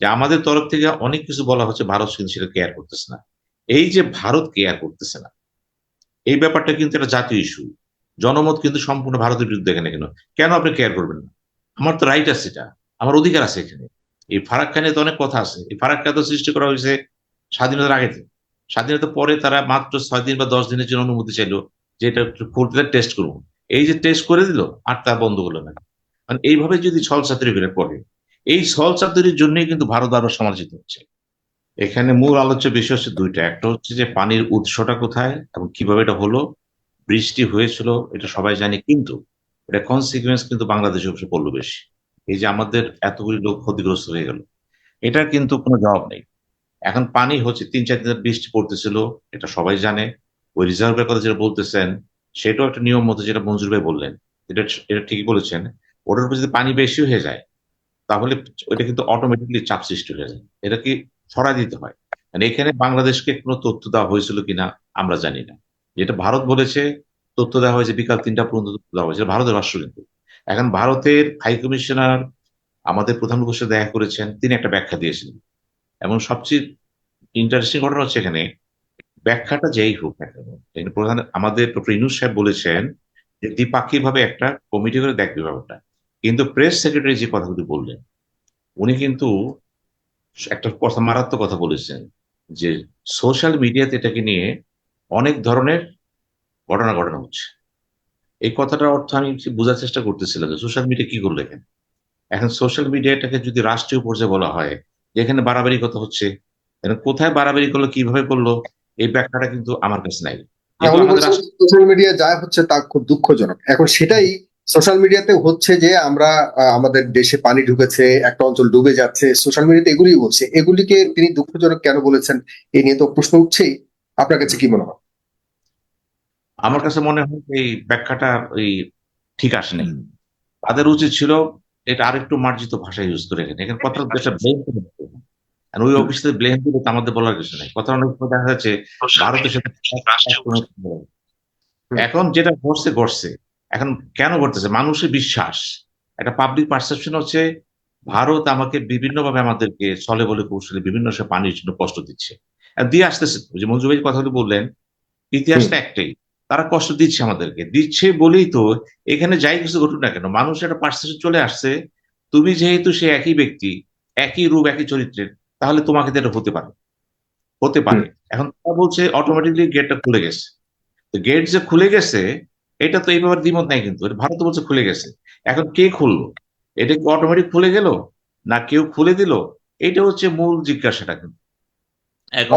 যে আমাদের তরফ থেকে অনেক কিছু বলা হচ্ছে, ভারত কিন্তু সেটা কেয়ার করতেছে না। এই যে ভারত কেয়ার করতেছে না, এই ব্যাপারটা কিন্তু একটা জাতীয় ইস্যু জনমত কিন্তু সম্পূর্ণ ভারতের বিরুদ্ধে এখানে কেন? কেন আপনি কেয়ার করবেন না? আমার তো রাইট আছে এটা, আমার অধিকার আছে এখানে। এই ফারাক্কা নিয়ে তো অনেক কথা আছে। এই ফারাক্কা তো সৃষ্টি করা হয়েছে স্বাধীনতার আগে থেকে। স্বাধীনতার পরে তারা মাত্র ছয় দিন বা দশ দিনের জন্য অনুমতি চাইলো যে এটা করতে টেস্ট করব এই যে টেস্ট করে দিল, আর তা বন্ধ করল না। মানে এইভাবে যদি ছল ছাত্রী পড়ে এই ছল ছাত্রীর জন্যই কিন্তু ভারত আরও সমালোচিত হচ্ছে। এখানে মূল আলোচ্য বিষয় হচ্ছে দুইটা। একটা হচ্ছে যে পানির উৎসটা কোথায় এবং কীভাবে এটা হলো, বৃষ্টি হয়েছিল, এটা সবাই জানে, কিন্তু এটা কনসিকুয়েন্স কিন্তু বাংলাদেশে অবশ্য পড়ল বেশি। এই যে আমাদের এতগুলি লোক ক্ষতিগ্রস্ত হয়ে গেল, এটার কিন্তু কোনো জবাব নেই। এখন পানি হচ্ছে, তিন চার দিনের বৃষ্টি পড়তেছিল, এটা সবাই জানে। ওই রিজার্ভের কথা যেটা বলতেছেন, সেটাও একটা নিয়ম মতো যেটা মঞ্জুর ভাই বললেন। এটা এটা ঠিকই বলেছেন। ওটার উপর যদি পানি বেশি হয়ে যায় তাহলে ওইটা কিন্তু অটোমেটিকলি চাপ সৃষ্টি হয়ে যায়। এটা কি ছড়া দিতে হয়? মানে এখানে বাংলাদেশকে কোনো তথ্য দেওয়া হয়েছিল কিনা আমরা জানি না। যেটা ভারত বলেছে, তথ্য দেওয়া হয়েছে বিকাল তিনটা পর্যন্ত তথ্য দেওয়া হয়েছে। ভারতের রাষ্ট্র কিন্তু। এখন ভারতের হাই কমিশনার আমাদের প্রধানমন্ত্রীর সাথে দেখা করেছেন, তিনি একটা ব্যাখ্যা দিয়েছিলেন এবং সবচেয়ে ইন্টারেস্টিং ঘটনা হচ্ছে এখানে, ব্যাখ্যাটা যেই হোক প্রধান, আমাদের ডক্টর ইনুস সাহেব বলেছেন যে দ্বিপাক্ষিক ভাবে একটা কমিটি করে দেখবে ব্যাপারটা কিন্তু প্রেস সেক্রেটারি যে কথাগুলি বললেন উনি কিন্তু একটা কথা মারাত্মক কথা বলেছেন যে সোশ্যাল মিডিয়াতে এটাকে নিয়ে অনেক ধরনের ঘটনা ঘটনা হচ্ছে। এই কথাটার অর্থ আমি বোঝার চেষ্টা করতেছিলাম যে সোশ্যাল মিডিয়া কি করল এখানে। এখন সোশ্যাল মিডিয়াটাকে যদি রাষ্ট্রীয় পর্যায়ে বলা হয় যেখানে বাড়াবাড়ি কথা হচ্ছে কোথায় বাড়াবাড়ি করল কীভাবে করল এই ব্যাখ্যাটা কিন্তু আমার কাছে নাই। সোশ্যাল মিডিয়া যা হচ্ছে তা খুব দুঃখজনক। এখন সেটাই সোশ্যাল মিডিয়াতে হচ্ছে যে আমরা আমাদের দেশে পানি ঢুকেছে একটা অঞ্চল ডুবে যাচ্ছে সোশ্যাল মিডিয়াতে এগুলি বলছে এগুলিকে তিনি দুঃখজনক কেন বলেছেন এই নিয়ে তো প্রশ্ন উঠছেই। আপনার কাছে কি মনে হয়? আমার কাছে মনে হয় এই ব্যাখ্যাটা ওই ঠিক আসেনি তাদের উচিত ছিল এটা আরেকটু মার্জিত ভাষা ইউজ করে এখানে এখানে কথা ব্লেম আর ওই অফিসে ব্লেম দিলে আমাদের বলার কিছু নেই। কথা অনেক দেখা যাচ্ছে ভারতের সাথে এখন যেটা ঘটছে ঘটছে। এখন কেন ঘটতেছে? মানুষের বিশ্বাস। একটা পাবলিক পারসেপশন হচ্ছে ভারত আমাকে বিভিন্নভাবে আমাদেরকে চলে বলে কৌশলে বিভিন্ন সে পানির জন্য কষ্ট দিচ্ছে। দিয়ে আসতেছে যে মঞ্জু ভাই বললেন ইতিহাসটা একটাই তারা কষ্ট দিচ্ছে আমাদেরকে। দিচ্ছে বলেই তো এখানে যাই কিছু ঘটুক না কেন মানুষ একটা পারসেপশন চলে আসছে তুমি যেহেতু সে একই ব্যক্তি একই রূপ একই চরিত্রের তাহলে তোমাকে এটা হতে পারে। হতে পারে। এখন তারা বলছে অটোমেটিকলি গেটটা খুলে গেছে। তো গেট যে খুলে গেছে এটা তো এই ব্যাপারে দ্বিমত নাই কিন্তু ভারত বলছে খুলে গেছে। এখন কে খুললো? এটা কি অটোমেটিক খুলে গেল? না কেউ খুলে দিল? এটা হচ্ছে মূল জিজ্ঞাসাটা কিন্তু।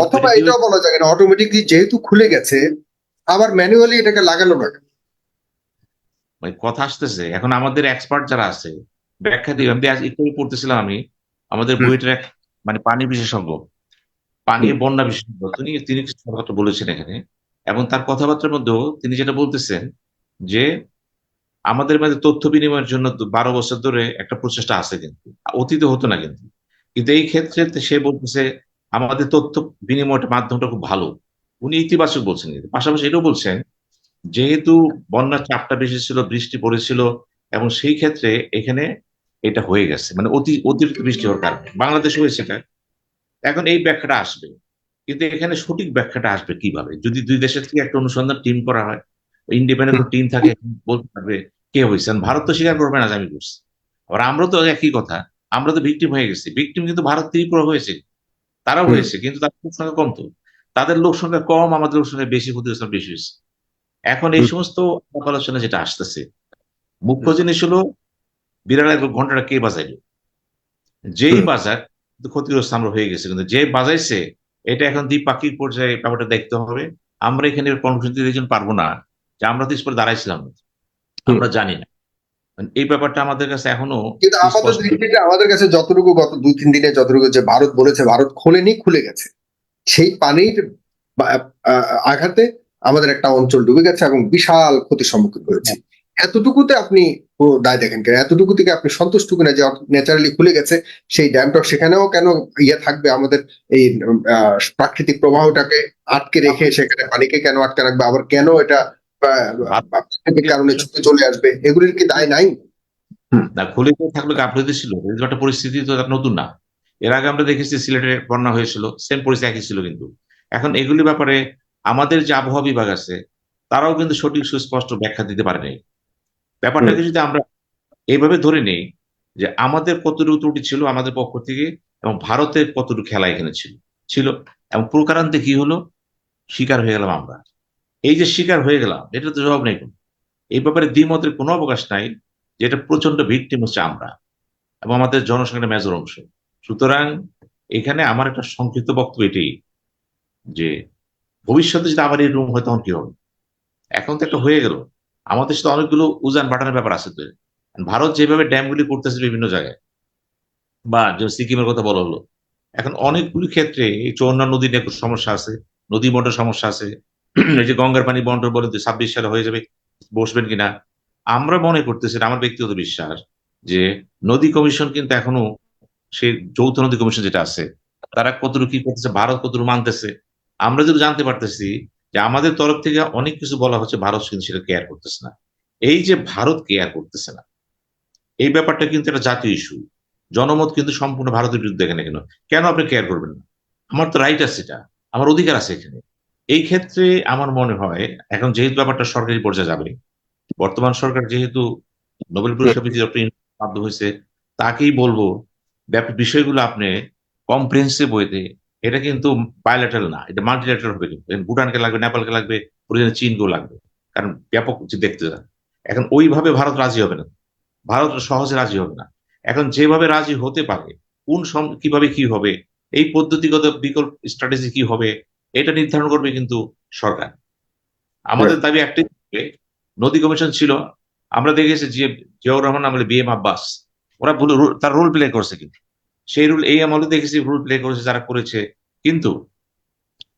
অথবা এটাও বলা যায় না অটোমেটিকলি যেহেতু খুলে গেছে আবার ম্যানুয়ালি এটাকে লাগানো না মানে কথা আসতেছে এখন আমাদের এক্সপার্ট যারা আছে ব্যাখ্যা দিই আমি একটু পড়তেছিলাম আমি আমাদের বইটার এক মানে পানি বিশেষজ্ঞ পানি বন্যা বিশেষজ্ঞ তিনি তিনি কিছু কথাবার্তা বলেছেন এখানে। এবং তার কথাবার্তার মধ্যেও তিনি যেটা বলতেছেন যে আমাদের মধ্যে তথ্য বিনিময়ের জন্য বারো বছর ধরে একটা প্রচেষ্টা আছে কিন্তু। অতীতে হতো না কিন্তু। কিন্তু এই ক্ষেত্রে সে বলতেছে, আমাদের তথ্য বিনিময়টা মাধ্যমটা খুব ভালো। উনি ইতিবাচক বলছেন পাশাপাশি এটাও বলছেন, যেহেতু বন্যার চাপটা বেশি ছিল, বৃষ্টি পড়েছিল, এবং সেই ক্ষেত্রে এখানে এটা হয়ে গেছে। মানে অতি অতিরিক্ত বৃষ্টি হওয়ার কারণে। বাংলাদেশে হয়েছে এটা। এখন এই ব্যাখ্যাটা আসবে। কিন্তু এখানে সঠিক ব্যাখ্যাটা আসবে কীভাবে? যদি দুই দেশের থেকে একটা অনুসন্ধান টিম করা হয় ইন্ডিপেন্ডেন্ট টিম থাকে বলতে পারবে কে হয়েছে ভারত তো স্বীকার করবে না আমি করছি। আবার আমরা তো একই কথা আমরা তো ভিকটিম হয়ে গেছি। ভিকটিম কিন্তু ভারত ত্রিপুরা হয়েছে। তারাও হয়েছে কিন্তু তাদের লোক সংখ্যা কম তো। তাদের লোক সংখ্যা কম আমাদের লোক সংখ্যা বেশি ক্ষতিগ্রস্ত বেশি হয়েছে। এখন এই সমস্ত আলোচনা যেটা আসতেছে মুখ্য জিনিস হলো বিড়ালের ঘন্টাটা কে বাজাইলো? যেই বাজার ক্ষতিগ্রস্ত আমরা হয়ে গেছে কিন্তু যে বাজাইছে এটা এখন দ্বিপাক্ষিক পর্যায়ে ব্যাপারটা দেখতে হবে। আমরা এখানে কর্মসূচি দিতে পারব না। যে আমরা তো স্পট দাঁড়াইছিলাম আমরা জানি না। এই ব্যাপারটা আমাদের কাছে এখনও কিন্তু আমাদের দৃষ্টিতে আমাদের কাছে যতটুকু গত দুই তিন দিনে যতটুকু যে ভারত বলেছে ভারত খোলেনি খুলে গেছে। সেই পানির আঘাতে আমাদের একটা অঞ্চল ডুবে গেছে এবং বিশাল ক্ষতির সম্মুখীন হয়েছে। এতটুকুতে আপনি দায় দেখেন কেন? এতটুকু থেকে আপনি সন্তুষ্ট কিনা যে ন্যাচারালি খুলে গেছে সেই ড্যামটা সেখানেও কেন ইয়ে থাকবে? আমাদের এই প্রাকৃতিক প্রবাহটাকে আটকে রেখে সেখানে পানিকে কেন আটকে রাখবে? আবার কেন এটা কারণে ছুটে চলে আসবে। এগুলির কি দায় নাই? না খুলে থাকলে গাফলতি ছিল। একটা পরিস্থিতি তো নতুন না। এর আগে আমরা দেখেছি সিলেটে বন্যা হয়েছিল সেম পরিস্থিতি একই ছিল কিন্তু। এখন এগুলি ব্যাপারে আমাদের যে আবহাওয়া বিভাগ আছে তারাও কিন্তু সঠিক সুস্পষ্ট ব্যাখ্যা দিতে পারে নাই। ব্যাপারটাকে যদি আমরা এইভাবে ধরে নেই যে আমাদের কতটুকু ত্রুটি ছিল আমাদের পক্ষ থেকে এবং ভারতের কতটুকু খেলা এখানে ছিল ছিল এবং প্রকারান্তে কি হলো? শিকার হয়ে গেলাম আমরা। এই যে শিকার হয়ে গেলাম, এটা তো জবাব নেই কোনো। এই ব্যাপারে দ্বিমতের কোনো অবকাশ নাই, যে এটা প্রচণ্ড ভিক্টিম হচ্ছে আমরা এবং আমাদের জনসংখ্যার মেজর অংশ। সুতরাং এখানে আমার একটা সংক্ষিপ্ত বক্তব্য এটি, যে ভবিষ্যতে যদি আবার এই রুম হয় তখন কি হবে? এখন তো একটা হয়ে গেল। আমাদের সাথে অনেকগুলো উজান বাটানোর ব্যাপার আছে তো। ভারত যেভাবে ড্যামগুলি করতেছে বিভিন্ন জায়গায়, বা যে সিকিমের কথা বলা হলো, এখন অনেকগুলি ক্ষেত্রে এই চৌন্না নদী নিয়ে সমস্যা আছে, নদী বন্টন সমস্যা আছে এই যে গঙ্গার পানি বন্টন বলে ছাব্বিশ সালে হয়ে যাবে, বসবেন কিনা? আমরা মনে করতেছি আমার ব্যক্তিগত বিশ্বাস, যে নদী কমিশন কিন্তু এখনও সে যৌথ নদী কমিশন যেটা আছে, তারা কতটুকু কি করতেছে, ভারত কতটুকু মানতেছে? আমরা যদি জানতে পারতেছি যে আমাদের তরফ থেকে অনেক কিছু বলা হচ্ছে, ভারত কিন্তু সেটা কেয়ার করতেছে না। এই যে ভারত কেয়ার করতেছে না, এই ব্যাপারটা কিন্তু একটা জাতীয় ইস্যু জনমত কিন্তু সম্পূর্ণ ভারতের বিরুদ্ধে এখানে কেন কেন আপনি কেয়ার করবেন না? আমার তো রাইট আছে এটা, আমার অধিকার আছে এখানে। এই ক্ষেত্রে আমার মনে হয় এখন যেহেতু ব্যাপারটা সরকারি পর্যায়ে যাবে বর্তমান সরকার যেহেতু নোবেল পুরস্কার ইউনূস বাধ্য হয়েছে তাকেই বলব বিষয়গুলো আপনি কম্প্রিহেন্সিভ ওয়েতে এটা কিন্তু বায়োলেটারাল না এটা মাল্টিলেটারাল হবে কিন্তু। ভুটানকে লাগবে নেপালকে লাগবে প্রয়োজনে চীনকেও লাগবে। কারণ ব্যাপক যে দেখতে যান। এখন ওইভাবে ভারত রাজি হবে না। ভারত সহজে রাজি হবে না। এখন যেভাবে রাজি হতে পারে কোন কীভাবে কি হবে এই পদ্ধতিগত বিকল্প স্ট্র্যাটেজি কি হবে এটা নির্ধারণ করবে কিন্তু সরকার। আমাদের দাবি একটাই নদী কমিশন ছিল আমরা দেখেছি যে জিয়াউর রহমান আমলে বি এম আব্বাস ওরা ভুল তার রোল প্লে করছে কিন্তু। সেই রুল এই আমলে দেখেছি রোল প্লে করেছে যারা করেছে। কিন্তু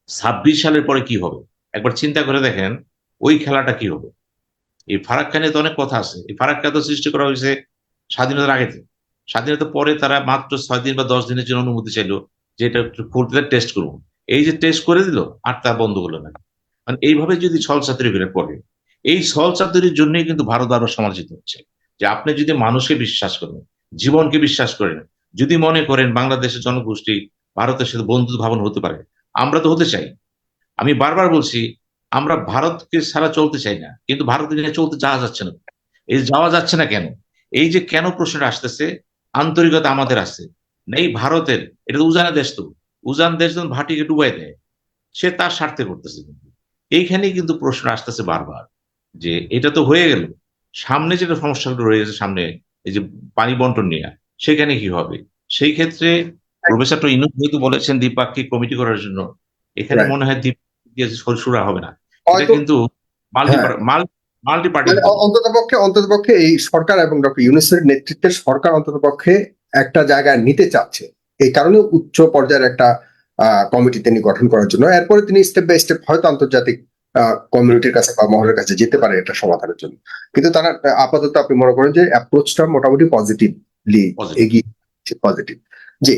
ছাব্বিশ সালের পরে কি হবে? একবার চিন্তা করে দেখেন ওই খেলাটা কি হবে? এই ফারাক্কা নিয়ে তো অনেক কথা আছে। এই ফারাক্কা তো সৃষ্টি করা হয়েছে স্বাধীনতার আগে থেকে। স্বাধীনতার পরে তারা মাত্র ছয় দিন বা দশ দিনের জন্য অনুমতি চাইলো যে এটা একটু খুলতে টেস্ট করব এই যে টেস্ট করে দিল, আর তা বন্ধ হলো না। মানে এইভাবে যদি ছল ছাত্রী করে পড়ে, এই ছল ছাত্রীর জন্যই কিন্তু ভারত আরও সমালোচিত হচ্ছে। যে আপনি যদি মানুষকে বিশ্বাস করেন, জীবনকে বিশ্বাস করেন, যদি মনে করেন বাংলাদেশের জনগোষ্ঠী ভারতের সাথে বন্ধু ভাবন হতে পারে, আমরা তো হতে চাই। আমি বারবার বলছি, আমরা ভারতকে ছাড়া চলতে চাই না, কিন্তু ভারত চলতে যাওয়া যাচ্ছে না। এই যাওয়া যাচ্ছে না কেন? এই যে কেন প্রশ্নটা আসতেছে, আন্তরিকতা আমাদের আছে। এই ভারতের, এটা তো উজানের দেশ তো। উজান দেশ যখন ভাটিকে ডুবাই দেয় সে তার স্বার্থে করতেছে কিন্তু। এইখানেই কিন্তু প্রশ্ন আসতেছে বারবার যে এটা তো হয়ে গেল। সামনে যেটা সমস্যাগুলো রয়েছে সামনে এই যে পানি বন্টন নিয়ে সেখানে কি হবে? সেই ক্ষেত্রে প্রফেসর তো ইনু যেহেতু বলেছেন দ্বিপাক্ষিক কমিটি করার জন্য এখানে মনে হয় দ্বীপ সুরা হবে না। এটা কিন্তু মাল্টি মাল্টি পার্টি মানে অন্তত পক্ষে অন্তত পক্ষে এই সরকার এবং ডক্টর ইউনুসের নেতৃত্বের সরকার অন্তত পক্ষে একটা জায়গায় নিতে চাচ্ছে। এই কারণে উচ্চ পর্যায়ের একটা কমিটি তিনি গঠন করার জন্য। এরপরে তিনি স্টেপ বাই স্টেপ হয়তো আন্তর্জাতিক কমিউনিটির কাছে বা মহলের কাছে যেতে পারে এটা সমাধানের জন্য। কিন্তু তারা আপাতত আপনি মনে করেন যে অ্যাপ্রোচটা মোটামুটি পজিটিভলি এগিয়ে পজিটিভ জি।